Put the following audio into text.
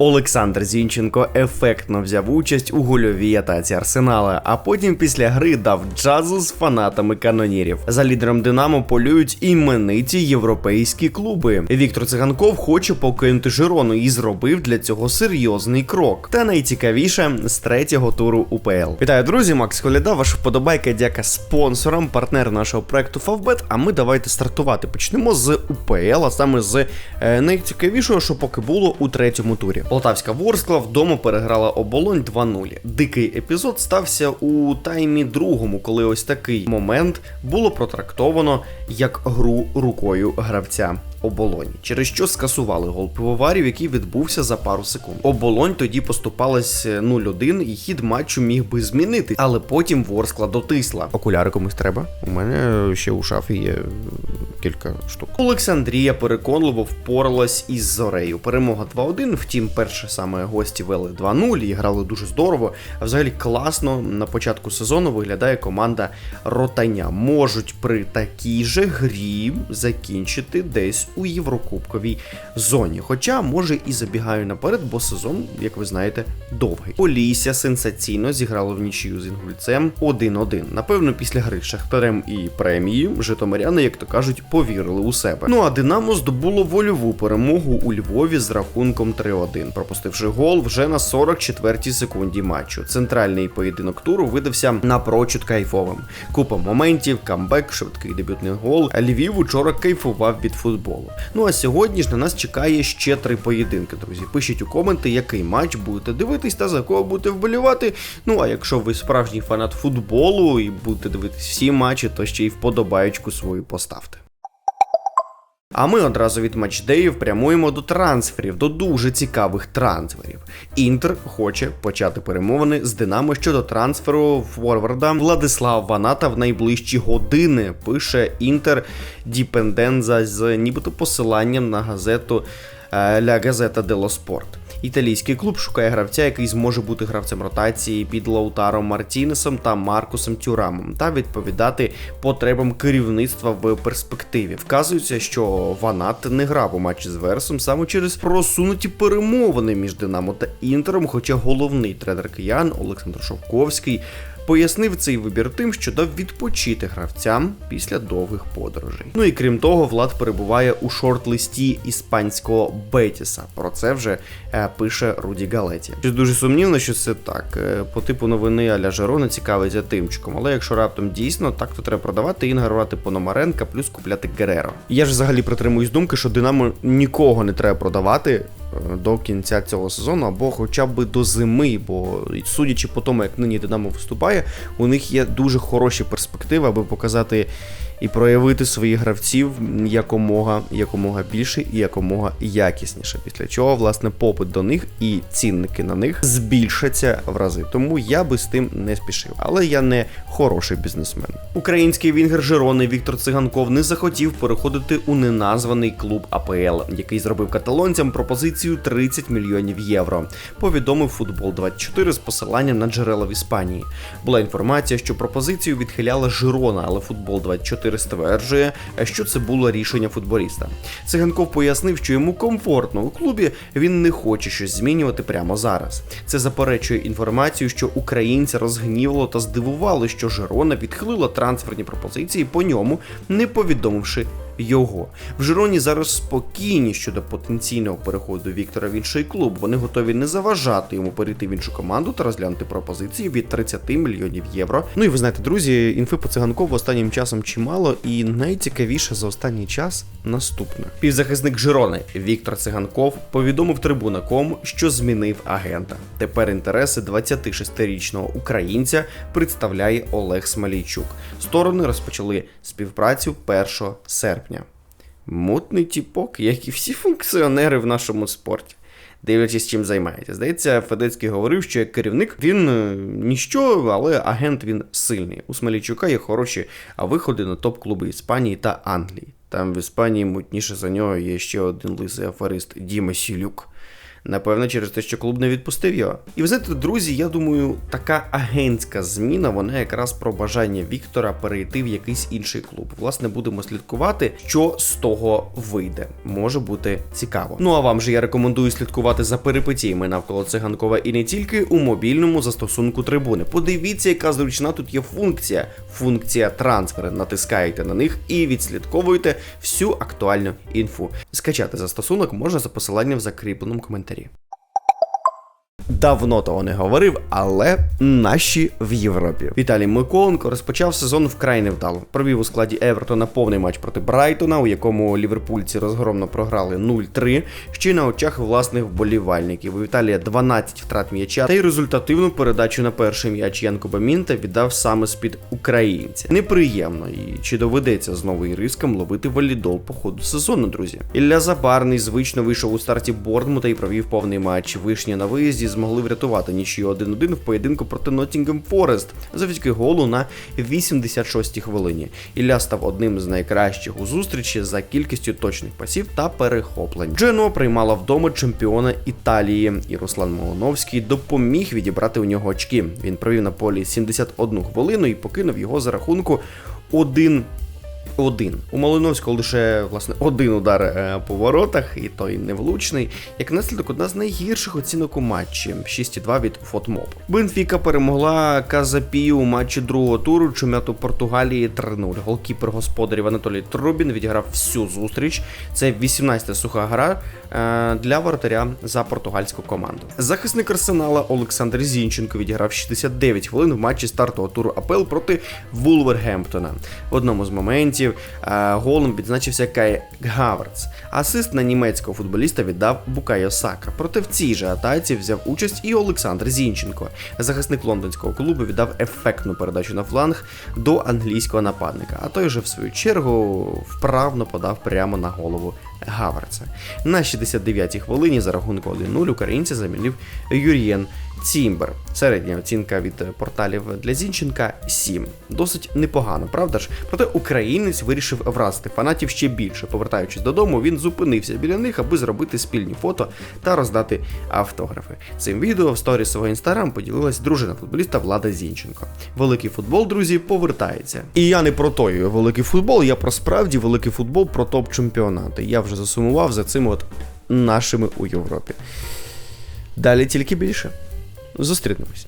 Олександр Зінченко ефектно взяв участь у гольовій атаці Арсенала, а потім після гри дав джазу з фанатами канонірів. За лідером Динамо полюють імениті європейські клуби. Віктор Циганков хоче покинути Жирону і зробив для цього серйозний крок. Та найцікавіше з третього туру УПЛ. Вітаю, друзі! Макс Коляда, ваша вподобайка, дяка спонсорам, партнер нашого проекту Favbet. А ми давайте стартувати. Почнемо з УПЛ, а саме з е, найцікавішого, що поки було у третьому турі. Полтавська Ворскла вдома переграла оболонь 2-0. Дикий епізод стався у таймі другому, коли ось такий момент було протрактовано як гру рукою гравця. Оболоні, через що скасували гол пивоварів, який відбувся за пару секунд. Оболонь тоді поступалась 0-1, і хід матчу міг би змінити, але потім Ворскла дотисла. Окуляри комусь треба. У мене ще у шафі є кілька штук. Олександрія переконливо впоралась із Зорею. Перемога 2-1. Втім, перше саме гості вели 2-0 і грали дуже здорово. А взагалі класно на початку сезону виглядає команда Ротаня. Можуть при такій же грі закінчити десь у Єврокубковій зоні. Хоча, може, і забігаю наперед, бо сезон, як ви знаєте, довгий. Полісся сенсаційно зіграло в нічию з інгульцем 1-1. Напевно, після гри Шахтарем і премії Житомиряни, як то кажуть, повірили у себе. Ну а Динамо здобуло вольову перемогу у Львові з рахунком 3-1, пропустивши гол вже на 44-й секунді матчу. Центральний поєдинок туру видався напрочуд кайфовим. Купа моментів, камбек, швидкий дебютний гол. Львів учора кайфував від футболу. Ну а сьогодні ж на нас чекає ще три поєдинки, друзі. Пишіть у коменти, який матч будете дивитись та за кого будете вболівати. Ну а якщо ви справжній фанат футболу і будете дивитись всі матчі, то ще й вподобаючку свою поставте. А ми одразу від матчдеїв прямуємо до трансферів, до дуже цікавих трансферів. Інтер хоче почати перемовини з Динамо щодо трансферу форварда Владислава Ваната в найближчі години. Пише Інтер Діпенденза з нібито посиланням на газету е, Ля Газета Дело Спорт. Італійський клуб шукає гравця, який зможе бути гравцем ротації під Лаутаром Мартінесом та Маркусом Тюрамом, та відповідати потребам керівництва в перспективі. Вказується, що Ванат не грав у матчі з Версом саме через просунуті перемовини між Динамо та Інтером. Хоча головний тренер киян Олександр Шовковський пояснив цей вибір тим, що дав відпочити гравцям після довгих подорожей. Ну і крім того, Влад перебуває у шорт-листі іспанського Бетіса. Про це вже е, пише Руді Галеті. Щось дуже сумнівно, що це так. Е, по типу новини Аля Жерона цікавиться тимчиком. Але якщо раптом дійсно, так то треба продавати і інгарувати Пономаренка, плюс купляти Гереро. Я ж взагалі притримуюсь думки, що Динамо нікого не треба продавати до кінця цього сезону, або хоча б до зими, бо судячи по тому, як нині Динамо виступає, у них є дуже хороші перспективи, аби показати і проявити своїх гравців якомога якомога більше і якомога якісніше. Після чого, власне, попит до них і цінники на них збільшаться в рази. Тому я би з тим не спішив. Але я не хороший бізнесмен. Український вінгер Жирони Віктор Циганков не захотів переходити у неназваний клуб АПЛ, який зробив каталонцям пропозицію 30 мільйонів євро. Повідомив футбол 24 з посиланням на джерела в Іспанії. Була інформація, що пропозицію відхиляла Жирона, але футбол 24 стверджує, що це було рішення футболіста. Циганков пояснив, що йому комфортно у клубі, він не хоче щось змінювати прямо зараз. Це заперечує інформацію, що українця розгнівало та здивувало, що Жерона відхилила трансферні пропозиції по ньому, не повідомивши його. В Жироні зараз спокійні щодо потенційного переходу Віктора в інший клуб. Вони готові не заважати йому перейти в іншу команду та розглянути пропозиції від 30 мільйонів євро. Ну і ви знаєте, друзі, інфи по циганкову останнім часом чимало, і найцікавіше за останній час наступне. Півзахисник Жирони Віктор Циганков повідомив трибунаком, що змінив агента. Тепер інтереси 26-річного українця представляє Олег Смалійчук. Сторони розпочали співпрацю 1 серпня. Мутний тіпок, як і всі функціонери в нашому спорті. Дивлячись, чим займається. Здається, Федецький говорив, що як керівник він е, ніщо, але агент він сильний. У Смелічука є хороші виходи на топ-клуби Іспанії та Англії. Там в Іспанії мутніше за нього є ще один лисий аферист Діма Сілюк. Напевно, через те, що клуб не відпустив його. І ви знаєте, друзі, я думаю, така агентська зміна, вона якраз про бажання Віктора перейти в якийсь інший клуб. Власне, будемо слідкувати, що з того вийде. Може бути цікаво. Ну а вам же я рекомендую слідкувати за перипетіями навколо циганкова і не тільки у мобільному застосунку трибуни. Подивіться, яка зручна тут є функція. Функція трансфер. Натискаєте на них і відслідковуєте всю актуальну інфу. Скачати застосунок можна за посиланням в закріпленому коментарі. Ready Давно того не говорив, але наші в Європі. Віталій Миколенко розпочав сезон вкрай невдало. Провів у складі Евертона повний матч проти Брайтона, у якому ліверпульці розгромно програли 0-3, ще й на очах власних вболівальників. У Віталія 12 втрат м'яча та й результативну передачу на перший м'яч Янко Бамінта віддав саме з-під українця. Неприємно і чи доведеться знову ірискам ловити валідол по ходу сезону, друзі. Ілля Забарний звично вийшов у старті Бордмута і провів повний матч. Вишні на виїзді змогли врятувати нічию 1-1 в поєдинку проти Ноттінгем Форест завдяки голу на 86-й хвилині. Ілля став одним з найкращих у зустрічі за кількістю точних пасів та перехоплень. Джено приймала вдома чемпіона Італії, і Руслан Молоновський допоміг відібрати у нього очки. Він провів на полі 71 хвилину і покинув його за рахунку 1 один. У Малиновського лише власне один удар е, по воротах, і той невлучний. Як наслідок, одна з найгірших оцінок у матчі 6,2 від Фотмоп. Бенфіка перемогла Казапію у матчі другого туру чемпіонату Португалії 3-0. Голкіпер господарів Анатолій Трубін відіграв всю зустріч. Це 18-та суха гра е, для воротаря за португальську команду. Захисник арсенала Олександр Зінченко відіграв 69 хвилин в матчі стартового туру АПЛ проти Вулвергемптона. В одному з моментів е, голом відзначився Кай Гаверц. Асист на німецького футболіста віддав Букайо Сака. Проте в цій же атаці взяв участь і Олександр Зінченко. Захисник лондонського клубу віддав ефектну передачу на фланг до англійського нападника, а той же в свою чергу вправно подав прямо на голову Гаверца. На 69-й хвилині за рахунку 1-0 українця замінив Юрієн Цімбер. Середня оцінка від порталів для Зінченка 7. Досить непогано, правда ж? Проте українець вирішив вразити фанатів ще більше. Повертаючись додому, він зупинився біля них, аби зробити спільні фото та роздати автографи. Цим відео в сторі свого інстаграм поділилась дружина футболіста Влада Зінченко. Великий футбол, друзі, повертається. І я не про той великий футбол, я про справді великий футбол про топ-чемпіонати. Я вже засумував за цими от нашими у Європі. Далі тільки більше. Зустрінемось.